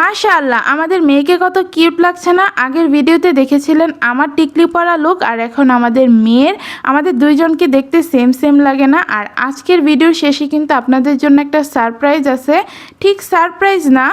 মাশাআল্লাহ, আমাদের মেয়েকে কত কিউট লাগছে না? আগের ভিডিওতে দেখেছিলেন আমার টিকলি পরা লোক আর এখন আমাদের মেয়ের। আমাদের দুইজনকে দেখতে সেম সেম লাগে না। আর আজকের ভিডিওর শেষে কিন্তু আপনাদের জন্য একটা সারপ্রাইজ আছে। ঠিক সারপ্রাইজ না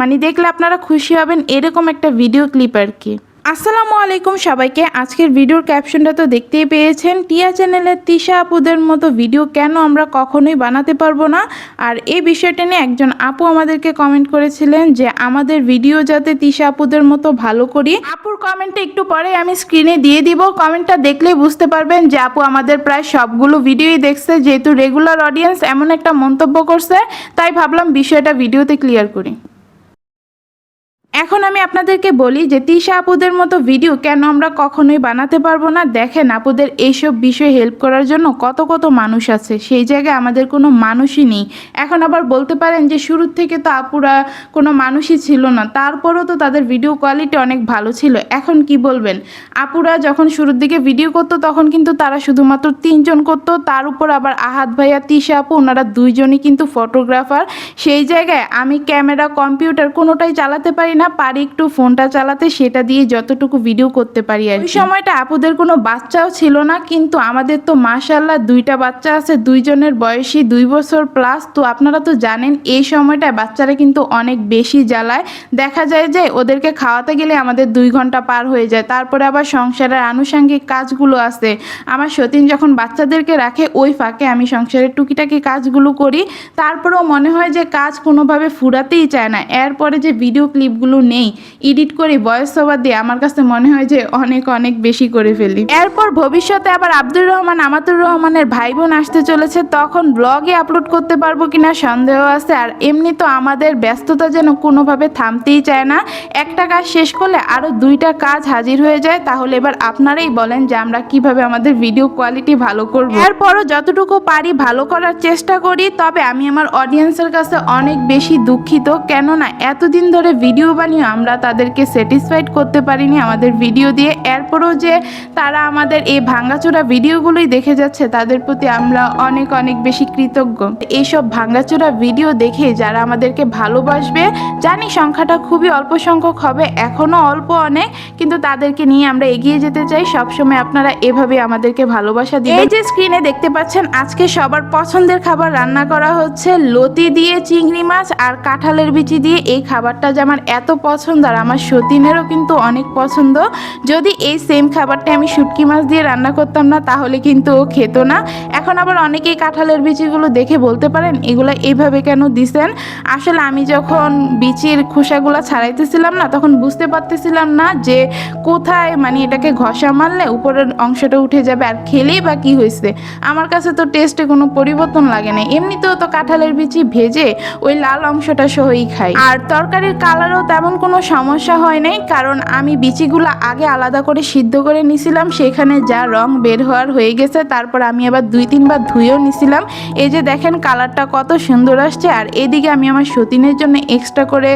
মানে দেখলে আপনারা খুশি হবেন এরকম একটা ভিডিও ক্লিপ আর কি। আসসালামু আলাইকুম সবাইকে। আজকের ভিডিওর ক্যাপশনটা তো দেখতেই পেয়েছেন। টিয়া চ্যানেলের তিশা আপুদের মতো ভিডিও কেন আমরা কখনোই বানাতে পারব না? আর এই বিষয়টা নিয়ে একজন আপু আমাদেরকে কমেন্ট করেছিলেন যে, আমাদের ভিডিও যাতে তিশা আপুদের মতো ভালো করি। আপুর কমেন্টটা একটু পরে আমি স্ক্রিনে দিয়ে দিব। কমেন্টটা দেখলেই বুঝতে পারবেন যে, আপু আমাদের প্রায় সবগুলো ভিডিওই দেখছে। যেহেতু রেগুলার অডিয়েন্স এমন একটা মন্তব্য করছে, তাই ভাবলাম বিষয়টা ভিডিওতে ক্লিয়ার করি। এখন আমি আপনাদেরকে বলি যে তিশা আপুদের মতো ভিডিও কেন আমরা কখনোই বানাতে পারব না? দেখেন আপুদের এইসব বিষয়ে হেল্প করার জন্য কত কত মানুষ আছে। সেই জায়গায় আমাদের কোনো মানুষই নেই। এখন আবার বলতে পারেন যে শুরুর থেকে তো আপুরা কোনো মানুষই ছিল না। তারপরও তো তাদের ভিডিও কোয়ালিটি অনেক ভালো ছিল। এখন কি বলবেন? আপুরা যখন শুরুর দিকে ভিডিও করতো, তখন কিন্তু তারা শুধুমাত্র তিনজন করতো। তার উপর আবার আহাত ভাইয়া, তিশা আপু, ওনারা দুইজনই কিন্তু ফটোগ্রাফার সেই জায়গায় আমি ক্যামেরা কম্পিউটার কোনোটাই চালাতে পারি না। পারি একটু ফোনটা চালাতে সেটা দিয়ে যতটুকু ভিডিও করতে পারি আর ওই সময়টা আপুদের কোনো বাচ্চাও ছিল না কিন্তু আমাদের তো মাশাল্লাহ দুইটা বাচ্চা আছে দুইজনের বয়সী দুই বছর প্লাস তো আপনারা তো জানেন এই সময়টায় বাচ্চারা কিন্তু অনেক বেশি জ্বালায়। দেখা যায় যে ওদেরকে খাওয়াতে গেলে আমাদের দুই ঘণ্টা পার হয়ে যায়। তারপরে আবার সংসারের আনুষঙ্গিক কাজগুলো আছে। আমার সতীন যখন বাচ্চাদেরকে রাখে ওই ফাঁকে আমি সংসারের টুকিটাকি কাজগুলো করি। তারপরেও মনে হয় যে কাজ কোনোভাবে ফুরাতেই চায় না। এরপরে যে ভিডিও ক্লিপগুলো নেই। এডিট করি ভয়েস ওভার দিয়ে আমার কাছে মনে হয় যে অনেক অনেক বেশি করে ফেলি। এরপর ভবিষ্যতে আবার আব্দুর রহমান, আমাতুর রহমানের ভাই বোন আসতে চলেছে। তখন ব্লগে আপলোড করতে পারব কিনা সন্দেহ আছে। আর এমনি তো আমাদের ব্যস্ততা যেন কোনোভাবে থামতেই চায় না। একটা কাজ শেষ করলে আরও দুইটা কাজ হাজির হয়ে যায়। তাহলে এবার আপনারাই বলেন যে আমরা কীভাবে আমাদের ভিডিও কোয়ালিটি ভালো করব। এরপরও যতটুকু পারি ভালো করার চেষ্টা করি। তবে আমি আমার অডিয়েন্সের কাছে অনেক বেশি দুঃখিত। কেননা এতদিন ধরে ভিডিও বানিয়ে আমরা তাদেরকে স্যাটিসফাইড করতে পারিনি। আমাদের ভিডিও দিয়ে এরপরও যে তারা আমাদের এই ভাঙ্গাচোরা ভিডিওগুলোই দেখে যাচ্ছে, তাদের প্রতি আমরা অনেক অনেক বেশি কৃতজ্ঞ। এইসব ভাঙ্গাচোরা ভিডিও দেখে যারা আমাদেরকে ভালোবাসবে, জানি সংখ্যাটা খুবই অল্প সংখ্যক হবে, এখনও অল্প অনেক, কিন্তু তাদেরকে নিয়ে আমরা এগিয়ে যেতে চাই। সবসময় আপনারা এভাবে আমাদেরকে ভালোবাসা দিন এই যে স্ক্রিনে দেখতে পাচ্ছেন, আজকে সবার পছন্দের খাবার রান্না করা হচ্ছে, লতি দিয়ে চিংড়ি মাছ আর কাঁঠালের বিচি দিয়ে। এই খাবারটা যে আমার এত পছন্দ, আর আমার সতীনেরও কিন্তু অনেক পছন্দ। যদি এই সেম খাবারটা আমি শুটকি মাছ দিয়ে রান্না করতাম না, তাহলে কিন্তু ও খেত না। এখন আবার অনেকেই কাঁঠালের বিচিগুলো দেখে বলতে পারেন, এগুলো এইভাবে কেন দিছেন? আসলে আমি যখন বিচির খোসাগুলো ছাড়াইতেছিলাম না, তখন বুঝতে পারতেছিলাম না যে কোথায় মানে এটাকে ঘষা মারলে উপরের অংশটা উঠে যাবে আর খেলেই বা কি হয়েছে। আমার কাছে তো টেস্টে কোনো পরিবর্তন লাগে না। এমনিতেও তো কাঁঠালের বিচি ভেজে ওই লাল অংশটা সহই খাই। আর তরকারির কালারও তেমন কোনো সমস্যা হয় নাই, কারণ আমি বিচিগুলো আগে আলাদা করে সিদ্ধ করে নিছিলাম, সেখানে যা রং বের হওয়ার হয়ে গেছে, তারপর আমি আবার দুই তিনবার ধুয়েও নিছিলাম। এই যে দেখেন কালারটা কত সুন্দর আসছে, আর এদিকে আমি আমার সতীনের জন্য এক্সট্রা করে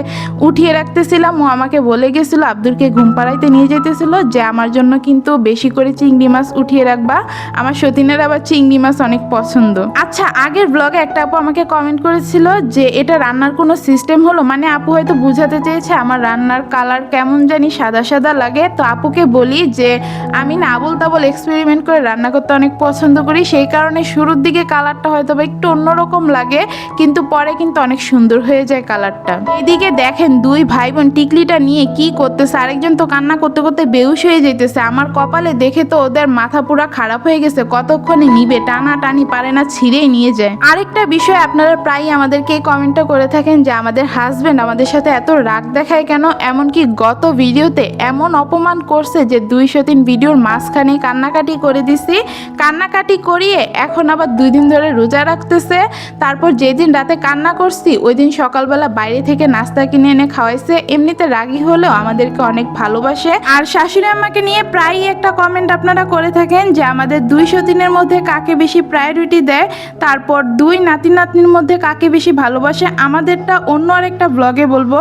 উঠিয়ে রাখতেছিলাম, ও আমাকে বলে গেছিল, আব্দুলকে ঘুম পাড়াইতে নিয়ে যেতেছিল, যে আমার জন্য কিন্তু বেশি করে চিংড়ি মাছ উঠিয়ে রাখবা, আমার সতীনের আবার চিংড়ি মাছ অনেক পছন্দ। আচ্ছা আগের ব্লগে একটা আপু আমাকে কমেন্ট করেছিল যে এটা রান্নার কোনো সিস্টেম হলো মানে আপু হয়তো বুঝাতে চেয়েছে আমার রান্নার কালার কেমন জানি সাদা সাদা লাগে। তো আপুকে বলি যে, আমি না আবল তাবল এক্সপেরিমেন্ট করে রান্না করতে অনেক পছন্দ করি। সেই কারণে শুরুর দিকে কালারটা হয়তো বা একটু অন্যরকম লাগে, কিন্তু পরে কিন্তু অনেক সুন্দর হয়ে যায় কালারটা এদিকে দেখেন দুই ভাই বোন টিকলিটা নিয়ে কি করতেছে। আরেকজন তো কান্না করতে করতে বেউস হয়ে যেতেছে আমার কপালে দেখে তো ওদের মাথা পুরা খারাপ হয়ে গেছে। কতক্ষণে নিবে? টানা টানি পারে না, ছিঁড়েই নিয়ে যায়। আরেকটা বিষয় আপনারা প্রায়ই আমাদেরকে কমেন্টটা করে থাকেন যে, আমাদের হাজবেন্ড আমাদের সাথে এত রাগ দেখায় কেন? এমনকি গত ভিডিওতে এমন অপমান করছে যে দুইশো তিন ভিডিওর মাঝখানে কান্নাকাটি করে দিছি। কান্নাকাটি করিয়ে এখন আবার দুই দিন ধরে রোজা রাখতেছে। তারপর যেদিন রাতে কান্না করছি ওই দিন সকালবেলা বাইরে থেকে নাস্তা কিনে এনে খাওয়াইছে। এমনিতে রাগী হলেও আমাদেরকে অনেক ভালোবাসে। আর শাশুড়ি আমাকে নিয়ে প্রায়ই একটা কমেন্ট আপনারা করে থাকেন যে আমাদের দুইশো দিনের মধ্যে কাকে বেশি প্রায়োরিটি দেয়? তারপর দুই নাতি নাতনির মধ্যে কাকে বেশি ভালোবাসে? আমাদেরটা অন্য আরেকটা ব্লগে বলব।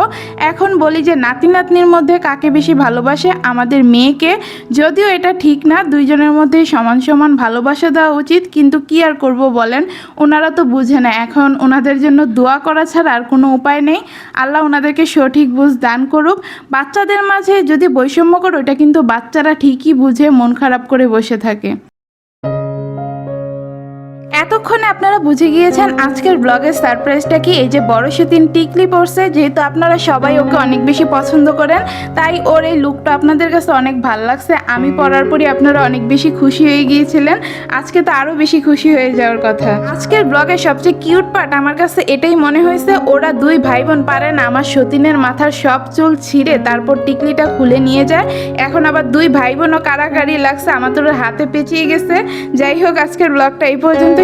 এখন বলি যে নাতি নাতনির মধ্যে কাকে বেশি ভালোবাসে? আমাদের মেয়েকে। যদিও এটা ঠিক না, দুইজনের মধ্যে সমান সমান ভালোবাসা দেওয়া উচিত, কিন্তু কি আর করব বলেন? ওনারা তো বুঝে না, এখন ওনাদের জন্য দোয়া করা ছাড়া আর কোনো উপায় নেই। আল্লাহ ওনাদেরকে সঠিক বুঝ দান করুক। বাচ্চাদের মাঝে যদি বৈষম্য করো এটা কিন্তু বাচ্চারা ঠিকই বুঝে, মন খারাপ করে বসে থাকে। এতক্ষণে আপনারা বুঝে গিয়েছেন আজকের ব্লগের সারপ্রাইজটা কি? এই যে বড় সেদিন টিকলি পড়ছে যেহেতু আপনারা সবাই ওকে অনেক বেশি পছন্দ করেন, তাই ওর এই লুকটা আপনাদের কাছে অনেক ভালো লাগছে। আমি পরার পরই আপনারা অনেক বেশি খুশি হয়ে গিয়েছিলেন। আজকে তো আরও বেশি খুশি হয়ে যাওয়ার কথা। আজকের ব্লগের সবচেয়ে কিউট পার্ট আমার কাছে এটাই মনে হয়েছে, ওরা দুই ভাই বোন পারে না, আমার সতীনের মাথার সব চুল ছিঁড়ে তারপর টিকলিটা খুলে নিয়ে যায়। এখন আবার দুই ভাই বোনও কারাকারি লাগছে ওর হাতে পেঁচিয়ে গেছে। যাই হোক, আজকের ব্লগটা এই পর্যন্ত